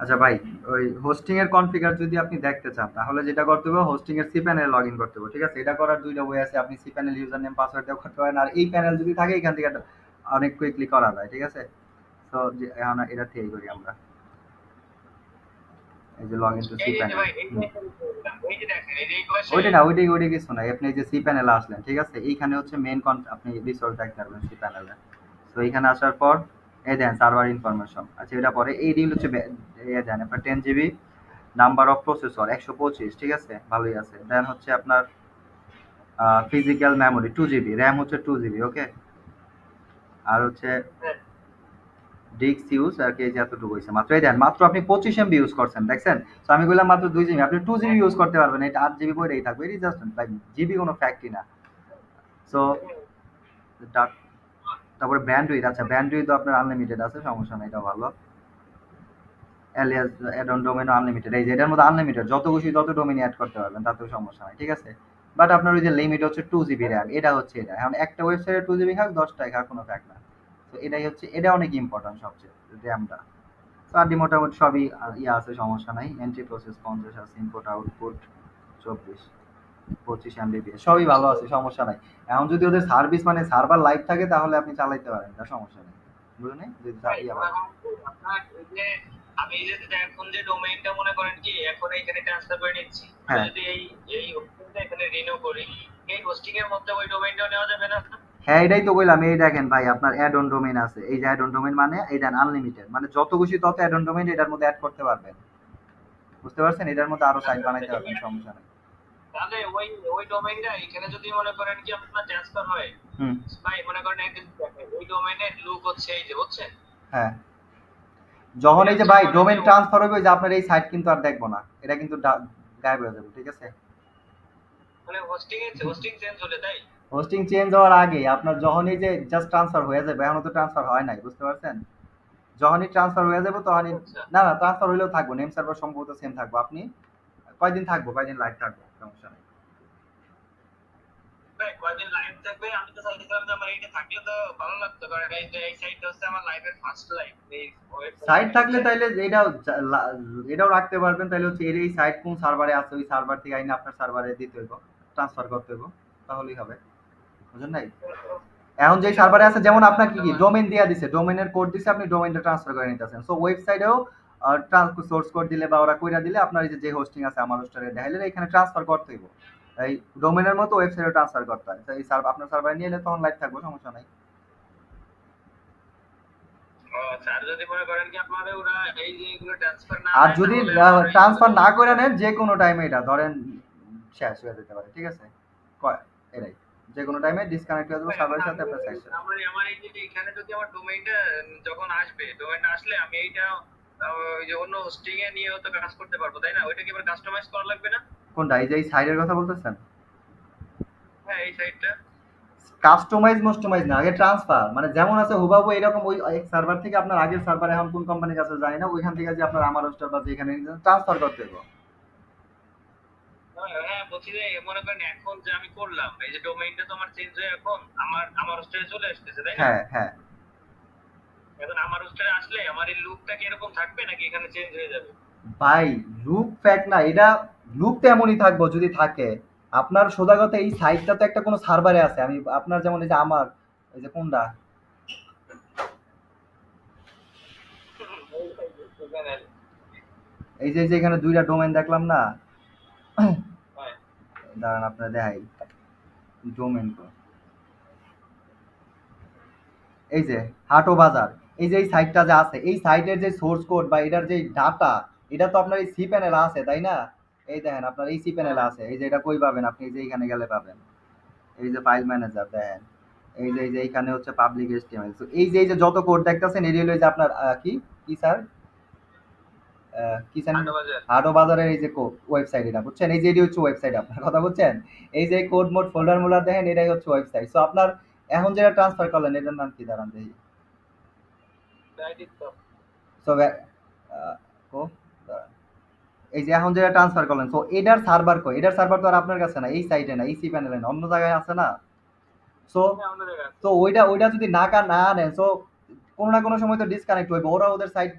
আচ্ছা ভাই ওই হোস্টিং এর কনফিগার যদি আপনি দেখতে চান তাহলে যেটা করতে হবে হোস্টিং এর সি প্যানেলে লগ ইন করতে হবে ঠিক আছে? এটা করার দুইটা ওয়ে আছে আপনি C panel user name password দিয়ে করতে পারেন আর এই প্যানেল যদি থাকে এখান থেকে অনেক কুইকলি করা যায় ঠিক আছে? তো এখন এটা থেকে করি আমরা। এই যে log in to C panel ওইটা না ওইটাই ওইটাই কিছু নাই আপনি যে সি প্যানেলে আসলেন ঠিক আছে? এইখানে হচ্ছে মেইন আপনি রিসোর্স দেখতে পারবেন সি প্যানেলে তো এইখানে আসার পর এই দেন সার্ভার ইনফরমেশন আচ্ছা এটা পরে এই রিল হচ্ছে এই দেন আপনার ten GB number of processor একশো পঁচিশ ঠিক আছে? ভালোই আছে। দেন হচ্ছে আপনার physical memory two GB RAM হচ্ছে টু জিবি ওকে আর হচ্ছে হ্যাঁ, ডিস্ক ইউজ আর কি এতটুকু হয়েছে। মাত্র এই দেন মাত্র আপনি পঁচিশ এমবি ইউজ করছেন দেখছেন? তো আমি বললাম মাত্র দুই জিবি আপনি টু জিবি ইউজ করতে পারবেন এটা আট জিবি বইটাই থাকবে এটি জাস্ট জিবি কোনো ফ্যাক্টরি না। সো তারপরে ব্যান্ডউইথ আচ্ছা ব্যান্ডউইথ তো আপনার আনলিমিটেড আছে, সমস্যা নেই এটা ভালো। অ্যালিয়াস অ্যাড অন ডোমেনও আনলিমিটেড এই যে এটার মধ্যে আনলিমিটেড যত খুশি তত ডোমেন অ্যাড করতে পারবেন, তাতেও সমস্যা নাই, ঠিক আছে? বাট আপনার ওই যে লিমিট হচ্ছে টু জিবি র্যাম এটা হচ্ছে এটা। এখন একটা ওয়েবসাইটে টু জিবি খাক, দশটায় খাক, কোনো ফ্যাক্ট না। তো এটাই হচ্ছে, এটা অনেক ইম্পর্টেন্ট সবচেয়ে র্যামটা তো আর মোটামুটি সবই ইয়ে আছে, সমস্যা নাই এন্ট্রি প্রসেস পঞ্চাশ আছে ইনপুট আউটপুট চব্বিশ। পঁচিশ এমবিপিএস সবই ভালো আছে সমস্যা নাই। এখন যদি ওদের সার্ভিস মানে সার্ভার লাইভ থাকে তাহলে আপনি চালাইতে পারেন তার সমস্যা নেই। বুঝলেন যদি ভাই, ওরা। কিন্তু আপনার এই যে আমি এই এখন যে ডোমেইনটা মনে করেন কি এখন এইখানে ট্রান্সফার করে নিচ্ছি। হ্যাঁ। যদি এই এই হোস্টিংটা এখানে রিনিউ করি এই হোস্টিং এর মধ্যে ওই ডোমেইনটাও নেওয়া যাবে না? হ্যাঁ এটাই তো বললাম। এই দেখেন ভাই আপনার অ্যাড অন ডোমেইন আছে। এই যে অ্যাড অন ডোমেইন মানে এই দেন আনলিমিটেড মানে যত খুশি তত অ্যাড অন ডোমেইন এটার মধ্যে অ্যাড করতে পারবেন। বুঝতে পারছেন? এটার মধ্যে আরও সাইট বানাইতে পারবেন সমস্যা নেই। তাহলে ওই ওই ডোমেইনটা এখানে যদি মনে করেন কি আপনার ট্রান্সফার হয় হুম। ভাই মনে করেন একদিন ওই ডোমেইনের লুক হচ্ছে এই যে বুঝছেন? হ্যাঁ। যখন এই যে ভাই ডোমেইন ট্রান্সফার হবে যে আপনার এই সাইট কিন্তু আর দেখব না। এটা কিন্তু গায়েব হয়ে যাবে ঠিক আছে? মানে হোস্টিং হোস্টিং চেঞ্জ হলে তাই? হোস্টিং চেঞ্জ হওয়ার আগে আপনার যখনই যে জাস্ট ট্রান্সফার হয়ে যাবে এখনও তো ট্রান্সফার হয় নাই বুঝতে পারছেন? যখনই ট্রান্সফার হয়ে যাবে তখনই আচ্ছা। না না ট্রান্সফার হইলেও থাকব নেম সার্ভার সম্ভবত সেম থাকব। আপনি কয়দিন থাকব? কয়দিন লাইভ থাকব? সমস্যা নেই। কয়দিন লাইভ থাকবে? আমি তো চাইছিলাম যে আমার এইটা থাকলে তো ভালো লাগতো কারণ এই সাইটটা হচ্ছে আমার লাইভের ফার্স্ট লাইভ সাইট থাকলে তাইলে এটাও এটাও রাখতে পারবেন। হচ্ছে এর এই সাইট কোন সার্ভারে আছে ওই সার্ভার থেকে আইনে আপনার সার্ভারে দিতে হইব ট্রান্সফার করতে হইব। তাহলেই হবে। নাই? এখন যে সার্ভারে আছে যেমন আপনার কি কি ডোমেইন দিয়া দিছে ডোমেইনের কোড দিছে আপনি ডোমেইনটা ট্রান্সফার করে নিতেছেন। সো ওয়েবসাইটেও সোর্স কোড দিলে বা ওরা কইরা দিলে আপনার এই যে হোস্টিং আছে আমার হোস্টারে দেখাইলে এখানে ট্রান্সফার করতে হইব। এই ডোমেইনের মতো ওয়েবসাইটে ট্রান্সফার করতে হয়। এই সার্ভার আপনার সার্ভারে নিয়ে এলে তখন লাইভ থাকব সমস্যা নাই। ও, স্যার যদি মনে করেন কি আপনাদের ওরা এই যে এগুলো ট্রান্সফার না আর যদি ট্রান্সফার না করে নেন যে কোনো টাইমে এটা ধরেন শেষ হয়ে যেতে পারে ঠিক আছে? কয়- এটাই। যে কোনো টাইমে ডিসকানেক্ট হয়ে যাবে সার্ভারের সাথে আপনার সাইট আমার আমার এই যে এখানে যদি আমার ডোমেইনটা যখন আসবে ডোমেইনটা আসলে আমি এইটা ওই যে অন্য হোস্টিং এ নিয়েও তো কাজ করতে পারব তাই না? ওইটা কি এবার কাস্টমাইজ করা লাগবে না? কোনটা এই যে এই সাইডের কথা বলতেছেন? হ্যাঁ এই সাইটটা কাস্টমাইজ মাস্টমাইজ না আগে ট্রান্সফার মানে যেমন আছে হুবাহু এরকম ওই এক সার্ভার থেকে আপনার আগের সার্ভার এখন কোন কোম্পানির কাছে যায় না ওইখান থেকে যে আপনার আমার হোস্টার বা যেখানে ট্রান্সফার করতে হবে। হ্যাঁ, হ্যাঁ বলছি যে মনে করেন এখন যে আমি করলাম এই যে ডোমেইনটা তো আমার চেঞ্জ হয়ে এখন আমার আমার হোস্টেলে চলে আসতেছে তাই না? হ্যাঁ হ্যাঁ। এখন আমার হোস্টেলে আসলে আমার এই লুকটা কি এরকম থাকবে নাকি এখানে চেঞ্জ হয়ে যাবে? ভাই লুক ফ্যাক্ট না এটা লুক তো এমনই থাকব যদি থাকে। আপনার সোজা কথা এই সাইটটা তো একটা কোনো সার্ভারে আছে। আমি আপনার যেমন এই যে আমার এই যে কোনটা? এই যে এখানে দুইটা ডোমেন দেখলাম না। দাঁড়ান আপনার দেখাই। ডোমেন এই যে হাটো বাজার। এই যে এই সাইটটা যে আছে এই সাইটের যে সোর্স কোড বা এটার যে ডাটা এটা তো আপনার এই সি প্যানেল আছে তাই না? এই দেখেন আপনার এই সি প্যানেল আছে। এই যে এটা কই পাবেন আপনি? এই যে এখানে গেলে পাবেন। এই যে ফাইল ম্যানেজার দেখেন। এই যে এই যে এইখানে হচ্ছে পাবলিক এসটিএমএল তো এই যে এই যে যত কোড দেখতেছেন এটি হলো যে আপনার কি? কি স্যার কি। বাজারের এই যে ওয়েবসাইট এটা বুঝছেন? এই যে এটি হচ্ছে ওয়েবসাইট আপনার কথা বুঝছেন? এই যে কোড মোড ফোল্ডার মোল্ডার দেখেন এটাই হচ্ছে ওয়েবসাইট সো আপনার এখন যেটা ট্রান্সফার করলেন এটার নাম কি? দাঁড়ান দেখি। সো ও এই যে এখন যেটা ট্রান্সফার করলেন সো এটার সার্ভার কই? এটার সার্ভার তো আর আপনার কাছে না এই সাইডে না এই সি প্যানেলে না অন্য জায়গায় আছে না? সো তো ওইটা ওইটা যদি না কা না আনেন সো কোনো না কোনো সময় তো ডিসকানেক্ট হইবে ওরা ওদের সাইট